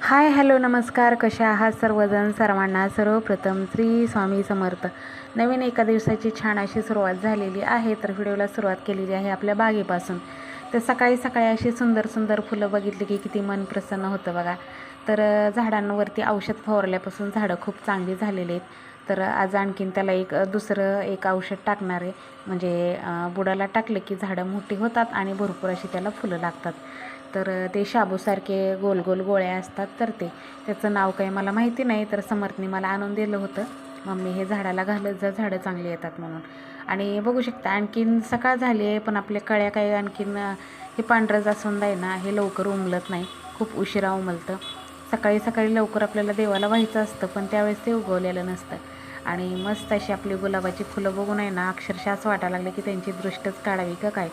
Hi hello नमस्कार. कशा आहात सर्वजण? सर्वांना सर्वप्रथम श्री स्वामी समर्थ. नवीन एका दिवसाची छान अशी सुरुवात झालेली आहे. तर व्हिडिओला सुरुवात केलेली आहे आपल्या बागेपासून. तर सकाळी सकाळी अशी सुंदर सुंदर फुलं बघितली की किती मन प्रसन्न होतं बघा. तर झाडांवरती औषध फवारल्यापासून झाडं खूप चांगली झालेली आहेत. तर आज आणखीन त्याला एक दुसरं एक औषध टाकणार आहे. म्हणजे बुडाला टाकलं की झाडं मोठी होतात आणि भरपूर अशी त्याला फुलं लागतात. तर ते शाबूसारखे गोल गोल गोळ्या असतात तर ते. त्याचं नाव काही मला माहिती नाही तर समर्थने मला आणून दिलं होतं. मम्मी हे झाडाला घालत जा झाडं चांगली येतात म्हणून. आणि बघू शकता आणखीन सकाळ झाली आहे पण आपल्या कळ्या काही आणखीन हे पांढरं जास्वंद आहे ना हे लवकर उमलत नाही. खूप उशिरा उमलतं. सकाळी सकाळी लवकर आपल्याला देवाला व्हायचं असतं पण त्यावेळेस ते उगवलेलं नसतं. आणि मस्त अशी आपली गुलाबाची फुलं बघून आहे ना अक्षरशः असं वाटायला लागलं की त्यांची दृष्टच काढावी का काय?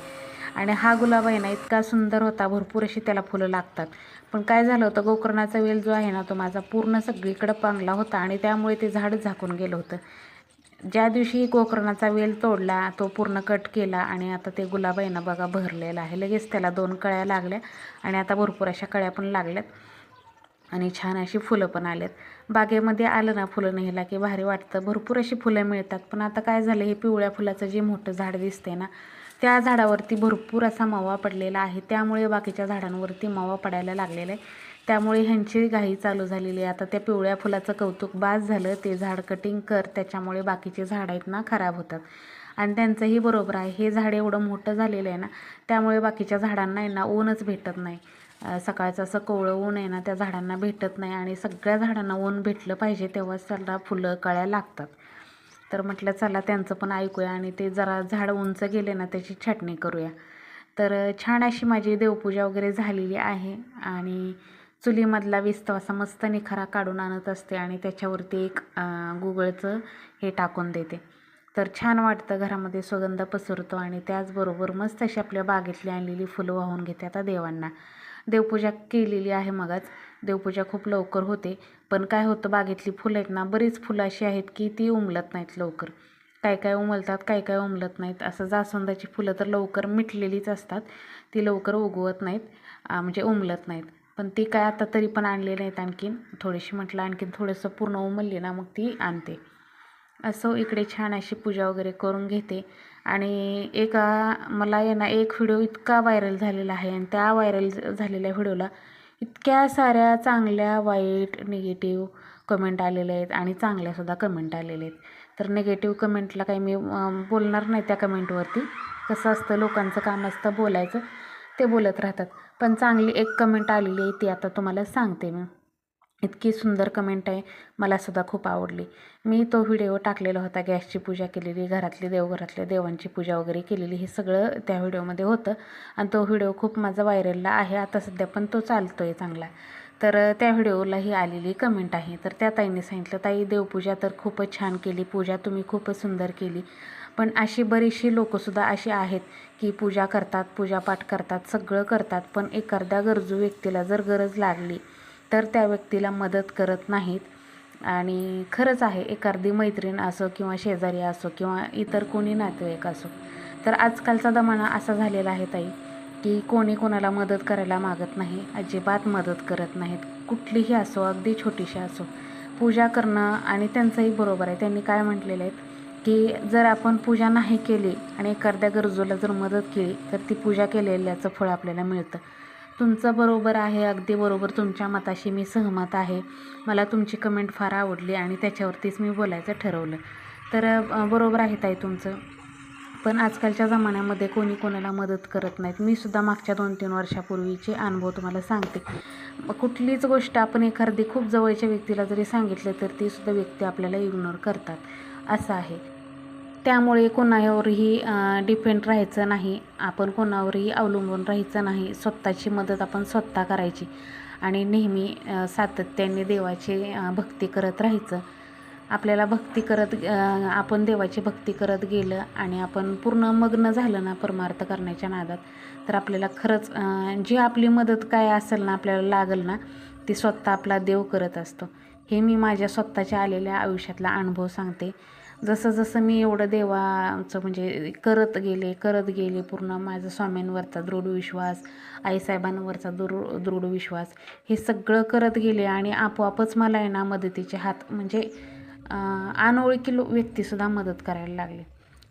आणि हा गुलाब आहे ना इतका सुंदर होता भरपूर अशी त्याला फुलं लागतात. पण काय झालं होतं गोकर्णाचा वेल जो आहे ना तो माझा पूर्ण सगळीकडं पांगला होता आणि त्यामुळे ते झाड झाकून गेलं होतं. ज्या दिवशी गोकर्णाचा वेल तोडला तो पूर्ण कट केला आणि आता ते गुलाब आहे ना बघा भरलेला आहे. लगेच त्याला दोन कळ्या लागल्या आणि आता भरपूर अशा कळ्या पण लागल्यात. आणि छान अशी फुलं पण आलेत. बागेमध्ये आलं ना फुलं न्यायला की भारी वाटतं. भरपूर अशी फुलं मिळतात. पण आता काय झालं हे पिवळ्या फुलाचं जे मोठं झाड दिसते ना त्या झाडावरती भरपूर असा मावा पडलेला आहे. त्यामुळे बाकीच्या झाडांवरती मावा पडायला लागलेला आहे. त्यामुळे ह्यांची घाई चालू झालेली आहे. आता त्या पिवळ्या फुलाचं कौतुक बाज झालं. ते झाड कटिंग कर. त्याच्यामुळे बाकीचे झाड आहेत ना खराब होतात. आणि त्यांचंही बरोबर आहे. हे झाड एवढं मोठं झालेलं आहे ना त्यामुळे बाकीच्या झाडांना आहे ना ऊनच भेटत नाही. सकाळचं असं कोवळं ऊन आहे ना त्या झाडांना भेटत नाही आणि सगळ्या झाडांना ऊन भेटलं पाहिजे तेव्हाच त्याला फुलं कळ्या लागतात. तर म्हटलं चला त्यांचं पण ऐकूया आणि ते जरा झाड उंच गेले ना त्याची छाटणी करूया. तर छान अशी माझी देवपूजा वगैरे झालेली आहे आणि चुलीमधला विस्तव असा मस्त निखारा काढून आणत असते आणि त्याच्यावरती एक गुगळचं हे टाकून देते. तर छान वाटतं घरामध्ये सुगंध पसरतो आणि त्याचबरोबर मस्त अशी आपल्या बागेतली आणलेली फुलं वाहून घेते आता देवांना. देवपूजा केलेली आहे मगाच. देवपूजा खूप लवकर होते. पण काय होतं बागेतली फुलं आहेत ना बरीच फुलं अशी आहेत की ती उमलत नाहीत लवकर. काय काय उमलतात काय काय उमलत नाहीत. असं जास्वंदाची फुलं तर लवकर मिटलेलीच असतात. ती लवकर उगवत नाहीत म्हणजे उमलत नाहीत. पण ती काय आता तरी पण आणलेली आहेत आणखीन. थोडीशी म्हटलं आणखीन थोडंसं पूर्ण उमलली ना मग ती आणते. असं इकडे छान अशी पूजा वगैरे करून घेते. आणि एका मला आहे ना एक व्हिडिओ इतका व्हायरल झालेला आहे आणि त्या व्हायरल झालेल्या व्हिडिओला इतक्या साऱ्या चांगल्या वाईट निगेटिव्ह कमेंट आलेल्या आहेत आणि चांगल्यासुद्धा कमेंट आलेले आहेत. तर निगेटिव्ह कमेंटला काही मी बोलणार नाही त्या कमेंटवरती कसं असतं लोकांचं काम असतं बोलायचं ते बोलत राहतात. पण चांगली एक कमेंट आलेली आहे ती आता तुम्हाला सांगते मी. इतकी सुंदर कमेंट आहे. मलासुद्धा खूप आवडली. मी तो व्हिडिओ टाकलेला होता गॅसची पूजा केलेली घरातली देवघरातल्या देवांची पूजा वगैरे केलेली हे सगळं त्या व्हिडिओमध्ये होतं. आणि तो व्हिडिओ खूप माझा व्हायरलला आहे. आता सध्या पण तो चालतो आहे चांगला. तर त्या त्या व्हिडिओलाही आलेली कमेंट आहे. तर त्या ताईने सांगितलं ताई देवपूजा तर खूपच छान केली. पूजा तुम्ही खूपच सुंदर केली. पण अशी बरीचशी लोकंसुद्धा अशी आहेत की पूजा करतात पूजापाठ करतात सगळं करतात. पण एखाद्या गरजू व्यक्तीला जर गरज लागली तर त्या व्यक्तीला मदत करत नाहीत. आणि खरंच आहे एखादी मैत्रीण असो किंवा शेजारी असो किंवा इतर कोणी नातेवाईक असो. तर आजकालचा जमाना असा झालेला आहे ताई की कोणी कोणाला मदत करायला मागत नाही अजिबात मदत करत नाहीत. कुठलीही असो अगदी छोटीशी असो. पूजा करणं आणि त्यांचंही बरोबर आहे. त्यांनी काय म्हटलेलं आहेत की जर आपण पूजा नाही केली आणि एखाद्या गरजूला जर मदत केली तर ती पूजा केलेल्याचं फळ आपल्याला मिळतं. तुमचं बरोबर आहे अगदी बरोबर. तुमच्या मताशी मी सहमत आहे. मला तुमची कमेंट फार आवडली आणि त्याच्यावरतीच मी बोलायचं ठरवलं. तर बरोबर आहे ताई तुमचं. पण आजकालच्या जमान्यामध्ये कोणी कोणाला मदत करत नाहीत. मी सुद्धा मागच्या दोन तीन वर्षापूर्वीचे अनुभव तुम्हाला सांगते. कुठलीच गोष्ट आपण एखादी खूप जवळच्या व्यक्तीला जरी सांगितलं तर ती सुद्धा व्यक्ती आपल्याला इग्नोर करतात. असं आहे. त्यामुळे कोणावरही डिपेंड राहायचं नाही. आपण कोणावरही अवलंबून राहायचं नाही. स्वतःची मदत आपण स्वतः करायची. आणि नेहमी सातत्याने देवाची भक्ती करत राहायचं. आपल्याला भक्ती करत आपण देवाची भक्ती करत गेलं आणि आपण पूर्ण मग्न झालं ना परमार्थ करण्याच्या नादात तर आपल्याला खरंच जी आपली मदत काय असेल ना आपल्याला लागेल ना ती स्वतः आपला देव करत असतो. हे मी माझ्या स्वतःच्या आलेल्या आयुष्यातला अनुभव सांगते. जसं जसं मी एवढं देवाचं म्हणजे करत गेले करत गेले पूर्ण माझा स्वामींवरचा दृढ विश्वास आईसाहेबांवरचा दृढ दृढ विश्वास हे सगळं करत गेले आणि आपोआपच मला आहे ना मदतीचे हात म्हणजे अनोळखी लो व्यक्तीसुद्धा मदत करायला लागले.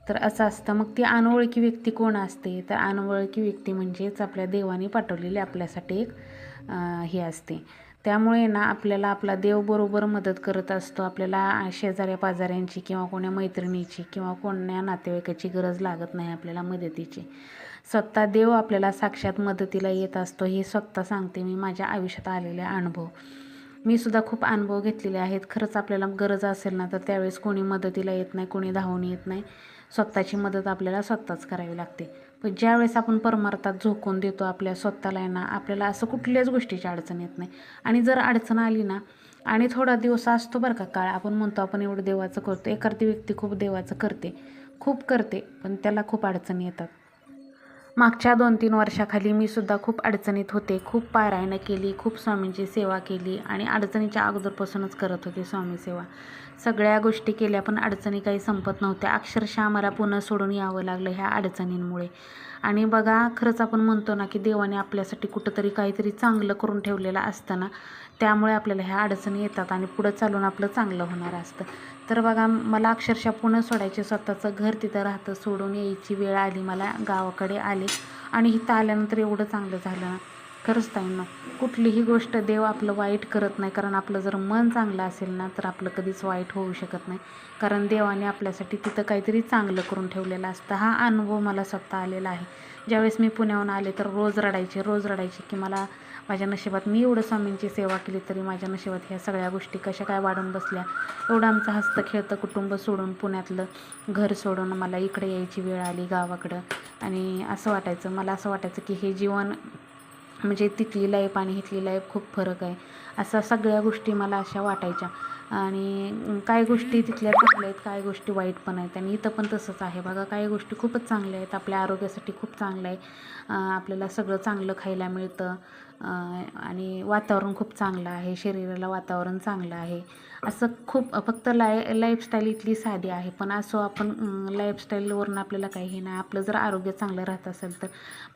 तर असं असतं. मग ती अनोळखी व्यक्ती कोण असते? तर अनोळखी व्यक्ती म्हणजेच आपल्या देवाने पाठवलेली आपल्यासाठी एक हे असते. त्यामुळे ना आपल्याला आपला देव बरोबर मदत करत असतो. आपल्याला शेजाऱ्या पाजाऱ्यांची किंवा कोण्या मैत्रिणीची किंवा कोण्या नातेवाईकाची गरज लागत नाही आपल्याला मदतीची. स्वतः देव आपल्याला साक्षात मदतीला येत असतो हे स्वतः सांगते मी. माझ्या आयुष्यात आलेले अनुभव. मी सुद्धा खूप अनुभव घेतलेले आहेत. खरंच आपल्याला गरज असेल ना तर त्यावेळेस कोणी मदतीला येत नाही कोणी धावून येत नाही. स्वतःची मदत आपल्याला स्वतःच करावी लागते. पण ज्यावेळेस आपण परमार्थात झोकून देतो आपल्या स्वतःला आहे ना आपल्याला असं कुठल्याच गोष्टीची अडचण येत नाही. आणि जर अडचण आली ना आणि थोडा दिवस असतो बरं का काळ आपण म्हणतो आपण एवढं देवाचं करतो एखादी व्यक्ती खूप देवाचं करते खूप करते पण त्याला खूप अडचणी येतात. मागच्या दोन तीन वर्षाखाली मी सुद्धा खूप अडचणीत होते. खूप पारायणं केली खूप स्वामींची सेवा केली आणि अडचणीच्या अगोदरपासूनच करत होते स्वामी सेवा. सगळ्या गोष्टी केल्या पण अडचणी काही संपत नव्हत्या. अक्षरशः मला पुन्हा सोडून यावं लागलं ह्या अडचणींमुळे. आणि बघा खरंच आपण म्हणतो ना की देवाने आपल्यासाठी कुठंतरी काहीतरी चांगलं करून ठेवलेलं असतं ना त्यामुळे आपल्याला ह्या अडचणी येतात आणि पुढं चालून आपलं चांगलं होणार असतं. तर बघा मला अक्षरशः पुणे सोडायचे स्वतःचं घर तिथं राहतं सोडून यायची वेळ आली मला गावाकडे आले. आणि इथं आल्यानंतर एवढं चांगलं झालं ना. खरंच ताईंनो कुठलीही गोष्ट देव आपलं वाईट करत नाही. कारण आपलं जर मन चांगलं असेल ना तर आपलं कधीच वाईट होऊ शकत नाही. कारण देवाने आपल्यासाठी तिथं काहीतरी चांगलं करून ठेवलेलं असतं. हा अनुभव मला स्वतः आलेला आहे. ज्यावेळेस मी पुण्याहून आले तर रोज रडायचे रोज रडायचे की मला माझ्या नशिबात मी एवढं स्वामींची सेवा केली तरी माझ्या नशिबात ह्या सगळ्या गोष्टी कशा काय वाढून बसल्या? एवढं आमचं हसतं खेळतं कुटुंब सोडून पुण्यातलं घर सोडून मला इकडे यायची वेळ आली गावाकडं. आणि असं वाटायचं मला असं वाटायचं की हे जीवन म्हणजे तिथली लाईफ आणि इथली लाईफ खूप फरक आहे. असा सगळ्या गोष्टी मला अशा वाटायच्या. आणि काय गोष्टी तिथल्या चांगल्या आहेत काय गोष्टी वाईट पण आहेत. आणि इथं पण तसंच आहे बघा काही गोष्टी खूपच चांगल्या आहेत. आपल्या आरोग्यासाठी खूप चांगलं आहे. आपल्याला सगळं चांगलं खायला मिळतं. आणि वातावरण खूप चांगलं आहे शरीराला वातावरण चांगलं आहे. असं खूप फक्त लाय लाईफस्टाईल इथली साधी आहे पण असो आपण लाईफस्टाईलवरून आपल्याला काही हे नाही. आपलं जर आरोग्य चांगलं राहत असेल तर.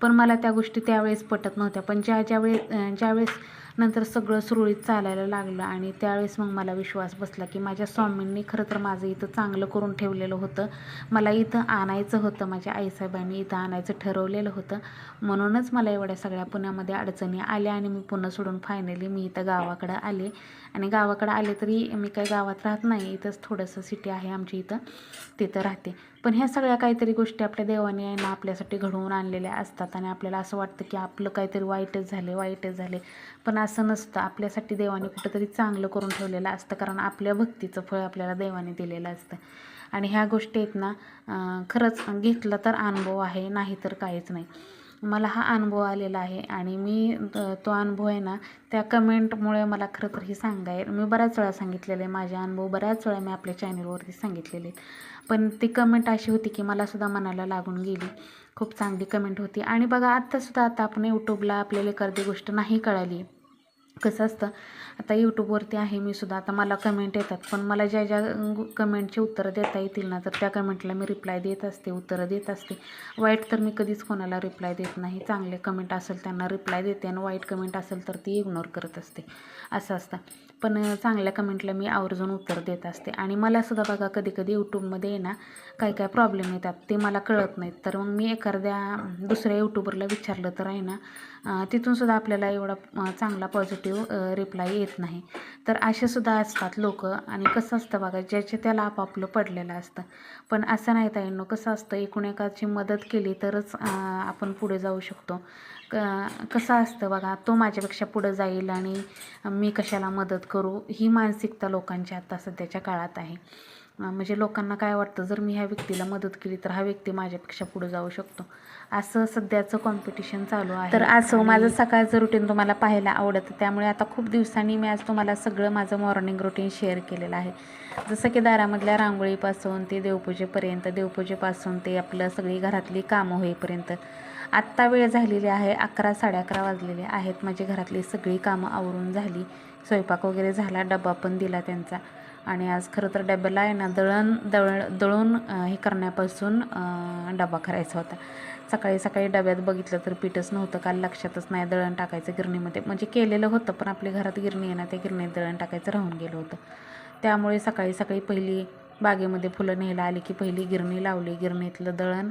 पण मला त्या गोष्टी त्यावेळेस पटत नव्हत्या. पण ज्या ज्यावेळेस ज्यावेळेस नंतर सगळं सुरळीत चालायला लागलं आणि त्यावेळेस मग मला विश्वास बसला की माझ्या स्वामींनी खरं तर माझं इथं चांगलं करून ठेवलेलं होतं. मला इथं आणायचं होतं माझ्या आईसाहेबांनी इथं आणायचं ठरवलेलं होतं. म्हणूनच मला एवढ्या सगळ्या पुण्यामध्ये अडचणी आल्या आणि मी पुन्हा सोडून फायनली मी इथं गावाकडं आले. आणि गावाकडं आले तरी मी काही गावात राहत नाही इथंच थोडंसं सिटी आहे आमच्या इथं तिथं राहते. पण ह्या सगळ्या काहीतरी गोष्टी आपल्या देवाने आहे ना आपल्यासाठी घडवून आणलेल्या असतात आणि आपल्याला असं वाटतं की आपलं काहीतरी वाईटच झाले वाईटच झाले. पण असं नसतं. आपल्यासाठी देवाने कुठंतरी चांगलं करून ठेवलेलं असतं. कारण आपल्या भक्तीचं फळ आपल्याला देवाने दिलेलं असतं. आणि ह्या गोष्टी आहेत ना खरंच घेतलं तर अनुभव आहे नाही तर काहीच नाही. मला हा अनुभव आलेला आहे आणि मी तो अनुभव आहे ना त्या कमेंटमुळे मला खरं तर हे सांगाय मी बऱ्याच वेळा सांगितलेलं आहे. माझे अनुभव बऱ्याच वेळा मी आपल्या चॅनलवरती सांगितलेले आहेत. पण ती कमेंट अशी होती की मला सुद्धा मनाला लागून गेली. खूप चांगली कमेंट होती. आणि बघा आत्तासुद्धा आता आपण यूट्यूबला आपल्याला एखादी गोष्ट नाही कळाली. कसं असतं? आता यूट्यूबवरती आहे मी सुद्धा आता मला कमेंट येतात. पण मला ज्या ज्या कमेंटची उत्तरं देता येतील ना तर त्या कमेंटला मी रिप्लाय देत असते उत्तरं देत असते. वाईट तर मी कधीच कोणाला रिप्लाय देत नाही. चांगले कमेंट असेल त्यांना रिप्लाय देते आणि वाईट कमेंट असेल तर ती इग्नोर करत असते. असं असतं. पण चांगल्या कमेंटला मी आवर्जून उत्तर देत असते. आणि मला सुद्धा बघा कधी कधी यूट्यूबमध्ये ना काय काय प्रॉब्लेम येतात ते मला कळत नाहीत. तर मग मी एखाद्या दुसऱ्या यूट्यूबरला विचारलं तर आहे ना तिथूनसुद्धा तिथून सुद्धा आपल्याला एवढा चांगला पॉझिटिव्ह रिप्लाय येत नाही. तर असे सुद्धा असतात लोक. आणि कसं असतं बघा ज्याचे त्याला आपापलं पडलेलं असतं. पण असं नाही ताईंनो कसं असतं एकूण एकाची मदत केली तरच आपण पुढे जाऊ शकतो. क कसं असतं बघा तो माझ्यापेक्षा पुढं जाईल आणि मी कशाला मदत करू ही मानसिकता लोकांची आता सध्याच्या काळात आहे. म्हणजे लोकांना काय वाटतं जर मी ह्या व्यक्तीला मदत केली तर हा व्यक्ती माझ्यापेक्षा पुढे जाऊ शकतो. असं सध्याचं कॉम्पिटिशन चालू आहे. तर असं माझं सकाळचं रुटीन तुम्हाला पाहायला आवडतं त्यामुळे आता खूप दिवसांनी मी आज तुम्हाला सगळं माझं मॉर्निंग रुटीन शेअर केलेलं आहे. जसं की दारामधल्या रांगोळीपासून ते देवपूजेपर्यंत देवपूजेपासून ते आपलं सगळी घरातली कामं होईपर्यंत आत्ता वेळ झालेली आहे अकरा साडे अकरा वाजलेले आहेत. माझी घरातली सगळी कामं आवरून झाली. स्वयंपाक वगैरे झाला डबा पण दिला त्यांचा. आणि आज खरं तर डब्याला आहे ना दळण दळ दळून हे करण्यापासून डबा करायचा होता. सकाळी सकाळी डब्यात बघितलं तर पीठच नव्हतं. काल लक्षातच नाही दळण टाकायचं गिरणीमध्ये. म्हणजे केलेलं होतं पण आपल्या घरात गिरणी आहे ना त्या गिरणीत दळण टाकायचं राहून गेलं होतं. त्यामुळे सकाळी सकाळी पहिली बागेमध्ये फुलं न्यायला आली की पहिली गिरणी लावली. गिरणीतलं दळण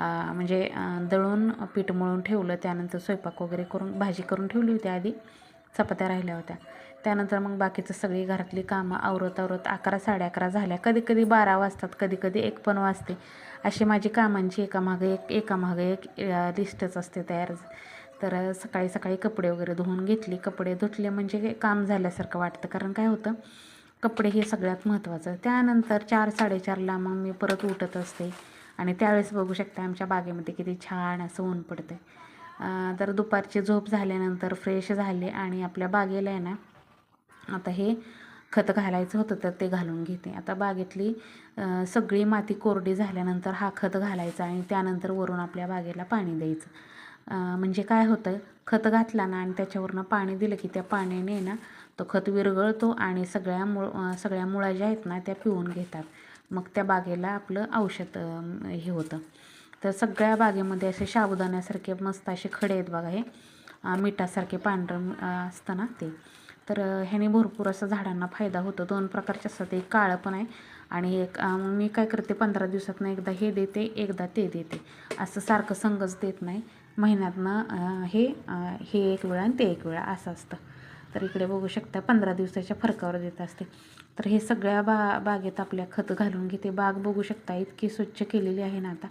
म्हणजे दळून पीठ मळून ठेवलं त्यानंतर स्वयंपाक वगैरे करून भाजी करून ठेवली होती आधी. चपात्या राहिल्या होत्या. त्यानंतर मग बाकीचं सगळी घरातली कामं आवरत आवरत अकरा साडे अकरा झाल्या. कधी कधी बारा वाजतात कधी कधी एक पण वाजते. अशी माझी कामांची एकामागे एक एकामागे एक लिस्टच असते तयार. तर सकाळी सकाळी कपडे वगैरे धुवून घेतली. कपडे धुतले म्हणजे काम झाल्यासारखं वाटतं. कारण काय होतं? कपडे हे सगळ्यात महत्त्वाचं. त्यानंतर चार साडेचारला मग मी परत उठत असते. आणि त्यावेळेस बघू शकता आमच्या बागेमध्ये किती छान असं ऊन पडतं आहे तर दुपारची झोप झाल्यानंतर फ्रेश झाले आणि आपल्या बागेला आहे ना आता हे खत घालायचं होतं तर ते घालून घेते. आता बागेतली सगळी माती कोरडी झाल्यानंतर हा खत घालायचा आणि त्यानंतर वरून आपल्या बागेला पाणी द्यायचं. म्हणजे काय होतं खत घातला ना आणि त्याच्यावरनं पाणी दिलं की त्या पाण्याने ना तो खत विरघळतो आणि सगळ्या मुळ सगळ्या मुळा ज्या आहेत ना त्या पिऊन घेतात. मग त्या बागेला आपलं औषध हे होतं. तर सगळ्या बागेमध्ये असे साबुदाण्यासारखे मस्त असे खडे आहेत बघा हे. मिठासारखे पांढरं असतं ना ते. तर ह्याने भरपूर असं झाडांना फायदा होतो. दोन प्रकारचे असतात. एक काळं पण आहे आणि एक मी काय करते पंधरा दिवसातनं एकदा हे देते एकदा ते देते. असं सारखं संगच देत नाही. महिन्यातनं हे हे एक वेळा आणि ते एक वेळा असं असतं. तर इकडे बघू शकता पंधरा दिवसाच्या फरकावर देत असते. तर हे सगळ्या बा बागेत आपल्या खत घालून घेते. बाग बघू शकता इतकी स्वच्छ केलेली आहे ना आता.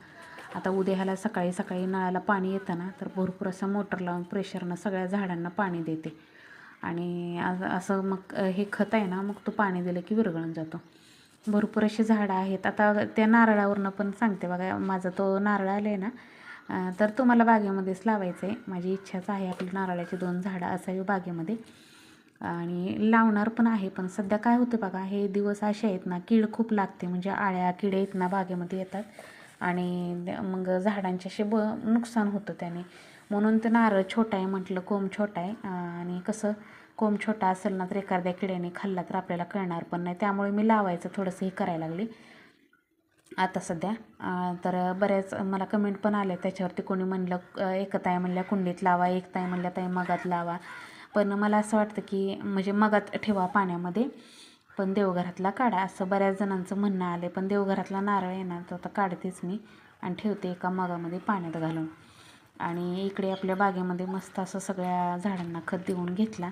आता उद्या ह्याला सकाळी सकाळी नळाला पाणी येतं ना तर भरपूर असं मोटर लावून प्रेशरनं सगळ्या झाडांना पाणी देते. आणि असं मग हे खत आहे ना मग तो पाणी दिलं की विरघळून जातो. भरपूर अशी झाडं आहेत. आता त्या नारळावरनं पण सांगते बघा माझा तो नारळ आलं आहे ना तर तो मला बागेमध्येच लावायचं आहे माझी इच्छाच आहे आपली नारळाची दोन झाडं असावी बागेमध्ये. आणि लावणार पण आहे पण सध्या काय होतं बघा हे दिवस असे आहेत ना कीड खूप लागते. म्हणजे आळ्या किडे आहेत ना बागेमध्ये येतात. आणि मग झाडांचे असे ब नुकसान होतं त्याने. म्हणून ते नारळ छोटा आहे म्हटलं कोंब छोटा आहे. आणि कसं कोंब छोटा असेल ना तर एखाद्या किड्याने खाल्ला तर आपल्याला कळणार पण नाही. त्यामुळे मी लावायचं थोडंसं हे करायला लागले. आता सध्या. तर बऱ्याच मला कमेंट पण आल्या त्याच्यावरती. कोणी म्हणलं एकताय म्हणल्या कुंडीत लावा एकताय म्हणल्या ताई मगात लावा. पण मला असं वाटतं की म्हणजे मगात ठेवा पाण्यामध्ये पण देवघरातला काढा. असं बऱ्याच जणांचं म्हणणं आलं पण देवघरातला नारळ येणार तर तो आता काढतेच मी आणि ठेवते एका मगामध्ये पाण्यात घालून. आणि इकडे आपल्या बागेमध्ये मस्त असं सगळ्या झाडांना खत देऊन घेतला.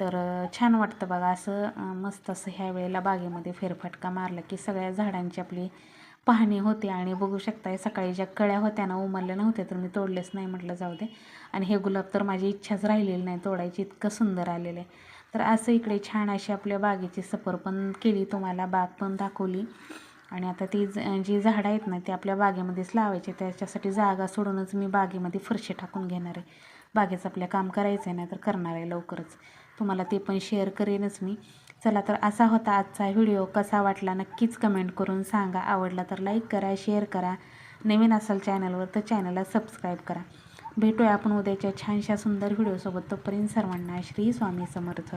तर छान वाटतं बघा. असं मस्त असं ह्या वेळेला बागेमध्ये फेरफटका मारला की सगळ्या झाडांची आपली पाहणी होते आणि बघू शकताय सकाळी ज्या कळ्या होत्या ना उमरल्या नव्हत्या तर मी तोडलेच नाही म्हटलं जाऊ दे. आणि हे गुलाब तर माझी इच्छाच राहिलेली नाही तोडायची इतकं सुंदर आलेलं आहे. तर असं इकडे छान अशी आपल्या बागेची सफर पण केली तुम्हाला बाग पण दाखवली. आणि आता ती ज जी झाडं आहेत ना ती आपल्या बागेमध्येच लावायची त्याच्यासाठी जागा सोडूनच मी बागेमध्ये फरशी टाकून घेणार आहे. बागेचं आपल्या काम करायचं आहे नाही तर करणार आहे लवकरच. तुम्हाला ते पण शेअर करेनच मी. चला तर असा होता आजचा व्हिडिओ कसा वाटला नक्कीच कमेंट करून सांगा. आवडला तर लाईक करा शेअर करा. नवीन असाल चॅनलवर तर चॅनलला सबस्क्राईब करा. भेटूया आपण उद्याच्या छानशा सुंदर व्हिडिओसोबत तोपर्यंत सर्वांना श्री स्वामी समर्थ.